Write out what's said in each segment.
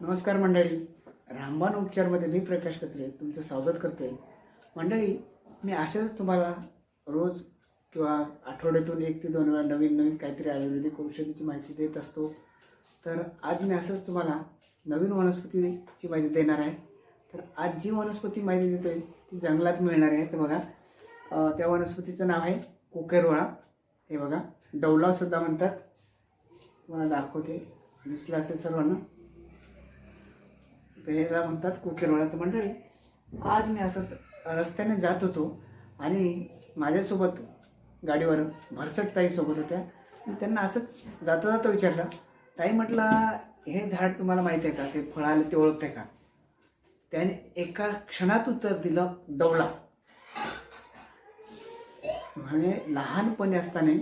नमस्कार मंडळी. रामबाण उपचारमध्ये मी प्रकाश कचरे तुमचं स्वागत करते. मंडळी मी अशाच तुम्हाला रोज किंवा आठवड्यातून एक ते दोन वेळा नवीन नवीन काहीतरी आयुर्वेदिक औषधीची माहिती देत असतो. तर आज मी असंच तुम्हाला नवीन वनस्पतीची माहिती देणार आहे. तर आज जी वनस्पती माहिती देतो आहे ती जंगलात मिळणार आहे. तर बघा. त्या वनस्पतीचं नाव आहे कोकेरवळा. हे बघा. डौलासुद्धा म्हणतात. तुम्हाला दाखवते. दिसलं असेल सर्वांना. तर ह्याला म्हणतात कुकेरवाडा तर मंडळी. आज मी असंच रस्त्याने जात होतो आणि माझ्यासोबत गाडीवर भरसट ताई सोबत होत्या त्यांना असंच जाता जाता विचारलं ताई म्हटलं हे झाड तुम्हाला माहिती आहे का? ते फळ आलं ते ओळखते का? त्याने एका क्षणात उत्तर दिलं डवला म्हणे लहानपणी असताना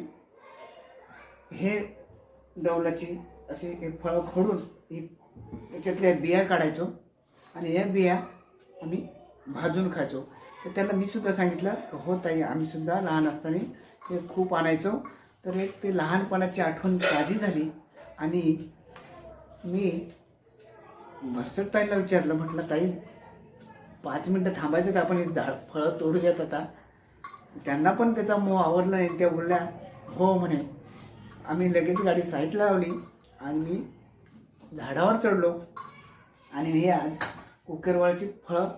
हे डवलाची अशी एक फळं फोडून ही त्याच्यातल्या बिया काढायचो आणि या बिया आम्ही भाजून खायचो. तर त्याला मी सुद्धा सांगितलं की हो ताई आम्ही सुद्धा लहान असताना हे खूप आणायचो. तर एक ते लहानपणाची आठवण ताजी झाली आणि मी भरसट ताईला विचारलं म्हटलं ताई पाच मिनटं थांबायचं का? आपण हे झाड फळं तोडू देत आता. त्यांना पण त्याचा मोह आवडला नाही. त्या बोलल्या हो म्हणे. आम्ही लगेच गाडी साईडला लावली आणि मी झाडावर चढलो आणि हे आज कुकेरवाळची फळं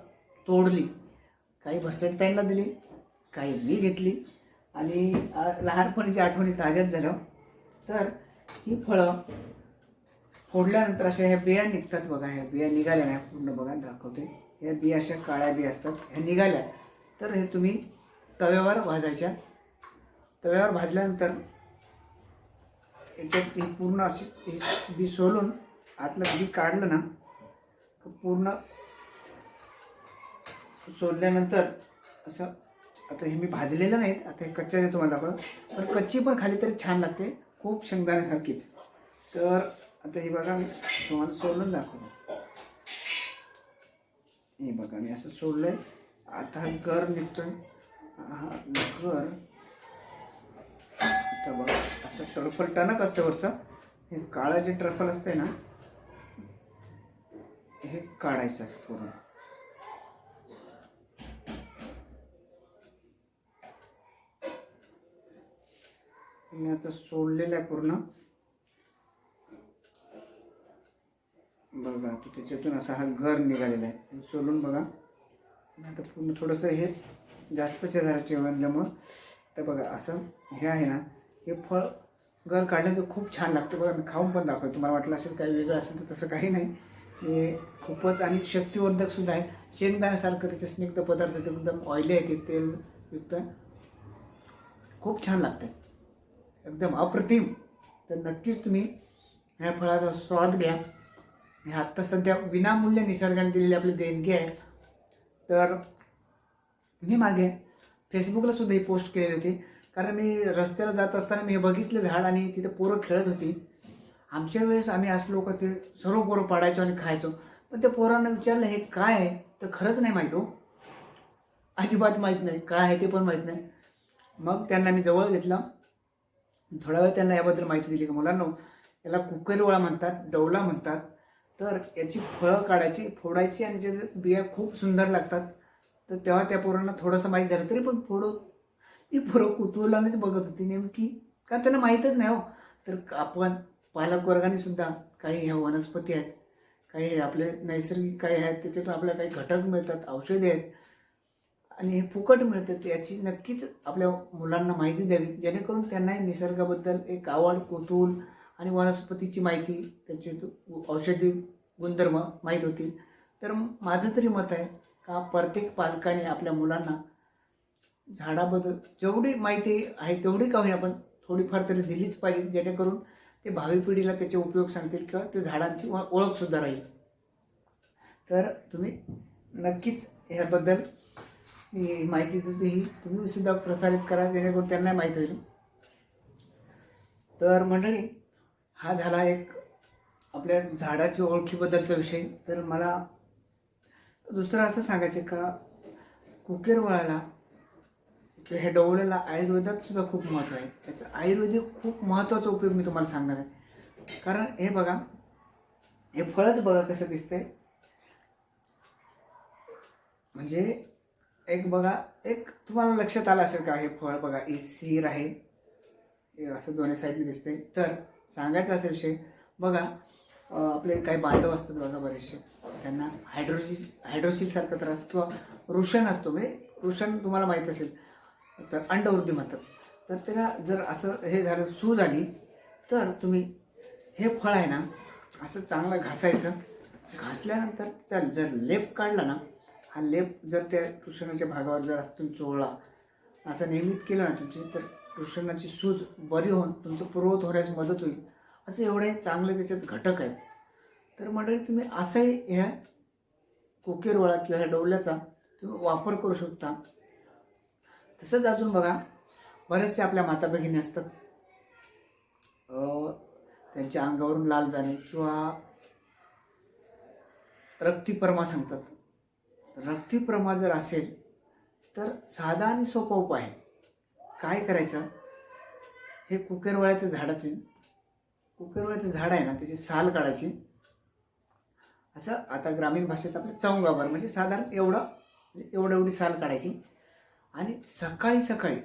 तोडली. काही भरसटताईंना दिली काही मी घेतली आणि लहानपणीच्या आठवणी ताज्याच झाल्या. तर ही फळं फोडल्यानंतर अशा ह्या बिया निघतात बघा ह्या बिया निघाल्या नाही पूर्ण बघा दाखवते. ह्या बिया अशा काळ्या बिया असतात ह्या निघाल्या. तर हे तुम्ही तव्यावर भाजायच्या. तव्यावर भाजल्यानंतर याच्यात ही पूर्ण अशी बी सोलून आतलं बी काढलं ना तर पूर्ण सोडल्यानंतर असं आता हे मी भाजलेलं नाहीत आता हे कच्च्याने तुम्हाला दाखवतो पण कच्ची पण खाली तरी छान लागते खूप शेंगदाण्यासारखीच. तर आता हे बघा मी तुम्हाला सोडून दाखवतो. हे बघा मी असं सोडलं आहे आता हा गर निघतोय. हा गर आता बघा असं टरफल टणक असतं वरचं. हे काळं जे ट्रफल असते ना हे काढायचं असं पूर्ण. मी आता सोडलेलं आहे पूर्ण. बघा आता त्याच्यातून असा हा घर निघालेला आहे. सोडून बघा. आता पूर्ण थोडंसं हे जास्तच्या झाडाचे बनल्यामुळं तर बघा असं हे आहे ना हे फळ घर काढलं तर खूप छान लागतं. बघा मी खाऊन पण दाखवतो. तुम्हाला वाटलं असेल काही वेगळं असेल तर तसं काही नाही. हे खूपच आणि शक्तिवर्धक सुद्धा आहे. शेंगदाण्यासारखं त्याचे स्निग्ध पदार्थ ते एकदम ऑइली आहे ते तेल युक्त खूप छान लागतं एकदम अप्रतिम. तर नक्कीच तुम्ही ह्या फळाचा स्वाद घ्या. हे आत्ता सध्या विनामूल्य निसर्गाने दिलेली आपली देणगी आहे तर मी मागे फेसबुकला सुद्धा ही पोस्ट केलेली होती. कारण मी रस्त्याला जात असताना मी हे बघितलं झाड आणि तिथं पोरं खेळत होती. आमच्या वेळेस आम्ही असलो का ते सर्व पोरं पाडायचो आणि खायचो. पण त्या पोरांना विचारलं हे काय आहे? तर खरंच नाही माहीत हो. अजिबात माहीत नाही. काय आहे ते पण माहीत नाही. मग त्यांना मी जवळ घेतला. थोडा वेळ त्यांना याबद्दल माहिती दिली की मुलांना? याला कुकरवळा म्हणतात डवला म्हणतात. तर याची फळं काढायची फोडायची आणि त्याच्या बिया खूप सुंदर लागतात. तर तेव्हा त्या पोरांना थोडंसं माहीत झालं तरी पण फोडो ती पोरं कुतूहलानेच बघत होती नेमकी. का त्यांना माहीतच नाही हो. तर आपण पालक वर्गाने सुद्धा काही ह्या वनस्पती आहेत काही आपले नैसर्गिक काही आहेत त्याच्यातून आपल्याला काही घटक मिळतात औषधे आहेत. आणि हे फुकट मिळतात याची नक्कीच आपल्या मुलांना माहिती द्यावी जेणेकरून त्यांनाही निसर्गाबद्दल एक आवड कुतूहल आणि वनस्पतीची माहिती त्याचे औषधी गुणधर्म माहीत होतील. तर माझं तरी मत आहे का प्रत्येक पालकाने आपल्या मुलांना झाडाबद्दल जेवढी माहिती आहे तेवढी का होईना आपण थोडीफार तरी दिलीच पाहिजे जेणेकरून ते भावी पिढीला त्याचे उपयोग सांगतील किंवा ते झाडांची ओळखसुद्धा राहील. तर तुम्ही नक्कीच ह्याबद्दल माहिती ही तुम्ही सुद्धा प्रसारित करा जेणेकरून त्यांना माहीत होईल. तर मंडळी हा झाला एक आपल्या झाडाची ओळखीबद्दलचा विषय. तर मला दुसरं असं सांगायचं का कुकेरवळाला किंवा ह्या डोळ्याला आयुर्वेदात सुद्धा खूप महत्त्व आहे. त्याचा आयुर्वेदिक खूप महत्त्वाचा उपयोग मी तुम्हाला सांगणार आहे. कारण हे बघा हे फळच बघा कसं दिसतंय. म्हणजे एक बघा एक तुम्हाला लक्षात आलं असेल का हे फळ बघा हे सीर आहे. हे असं दोन्ही साईडने दिसते तर सांगायचा असा विषय बघा आपले काही बांधव असतात बघा बरेचसे. त्यांना हायड्रोसिल हायड्रोसिलसारखा त्रास किंवा रुशन असतो. म्हणजे वृषण तुम्हाला माहीत असेल. तर अंडवृद्धी म्हणतात. तर त्याला जर असं हे झालं सू झाली तर तुम्ही हे फळ आहे ना असं चांगलं घासायचं. घासल्यानंतर चाल जर लेप काढला ना हा लेप जर त्या कृष्णाच्या भागावर जर असं तुम्ही चोळला असं नियमित केलं ना तुमची तर कृष्णाची सूज बरी होऊन तुमचं पूर्वत होण्यास मदत होईल. असे एवढे चांगले त्याच्यात घटक आहेत. तर मंडळी तुम्ही असंही ह्या कोकेरवळा किंवा ह्या डोल्याचा तुम्ही वापर करू शकता. तसंच अजून बघा बरेचसे आपल्या माता भगिनी असतात. त्यांच्या अंगावरून लाल जाणे किंवा रक्तीपरमा सांगतात. रक्तीपरमा जर असेल तर साधा आणि सोपा उपाय आहे. काय करायचं? हे कुकेरवाळ्याचं झाडाचे कुकेरवाळ्याचं झाड आहे ना त्याची साल काढायची. असं आता ग्रामीण भाषेत आपलं चौंगाभर म्हणजे साधारण एवढं म्हणजे एवढं एवढी साल काढायची. आणि सकाळी सकाळी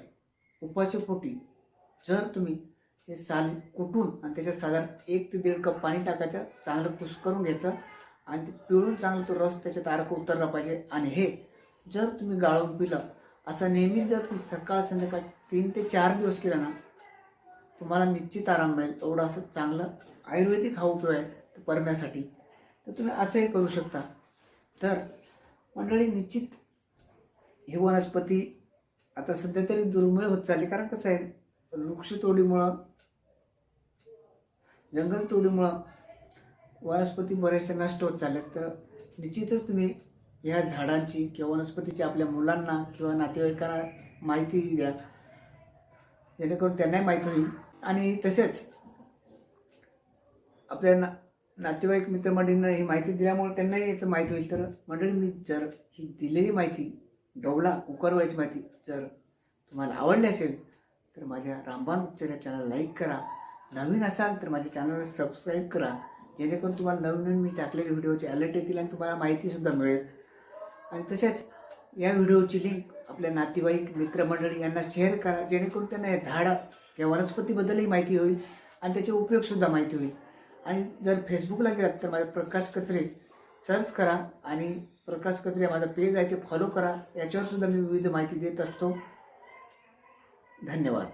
उपाशीपोटी जर तुम्ही हे साल कुटून आणि त्याच्यात साधारण एक ते दीड कप पाणी टाकायचं चांगलं कुस करून घ्यायचं आणि ते पिळून चांगलं तो रस त्याच्यात अर्क उतरला पाहिजे. आणि हे जर तुम्ही गाळून पिलं असं नेहमीच जर तुम्ही सकाळ संध्याकाळ तीन ते चार दिवस केलं ना तुम्हाला निश्चित आराम मिळेल. एवढं असं चांगलं आयुर्वेदिक हा उपयोग आहे परम्यासाठी. तर तुम्ही असंही करू शकता. तर मंडळी निश्चित ही वनस्पती आता सध्या तरी दुर्मिळ होत चालली. कारण कसं आहे वृक्षतोडीमुळं जंगलतोडीमुळं वनस्पती बऱ्याचशा नष्ट होत चालल्यात तर निश्चितच तुम्ही ह्या झाडांची किंवा वनस्पतीची आपल्या मुलांना किंवा नातेवाईकांना माहिती द्या. जेणेकरून त्यांनाही माहीत होईल. आणि तसेच आपल्या ना नातेवाईक मित्रमंडळींना ही माहिती दिल्यामुळे त्यांनाही याचं माहीत होईल. तर मंडळी मी जर ही दिलेली माहिती डोवला उकरवायची माहिती जर तुम्हाला आवडली असेल तर माझ्या रामबाण उपचार या चॅनल लाईक करा. नवीन असाल तर माझ्या चॅनलला सबस्क्राईब करा. जेणेकरून तुम्हाला नवीन नवीन मी टाकलेले व्हिडिओचे अलर्ट येतील आणि तुम्हाला माहितीसुद्धा मिळेल. आणि तसेच या व्हिडिओची लिंक आपल्या नातेवाईक मित्रमंडळी यांना शेअर करा. जेणेकरून त्यांना या झाडं या वनस्पतीबद्दलही माहिती होईल आणि त्याचे उपयोगसुद्धा माहिती होईल. आणि जर फेसबुकला गेलात तर माझ्या प्रकाश कचरे सर्च करा आणि प्रकाश कचरे माझा पेज आहे ते फॉलो करा. याच्यावर सुद्धा मी विविध माहिती देत असतो. धन्यवाद.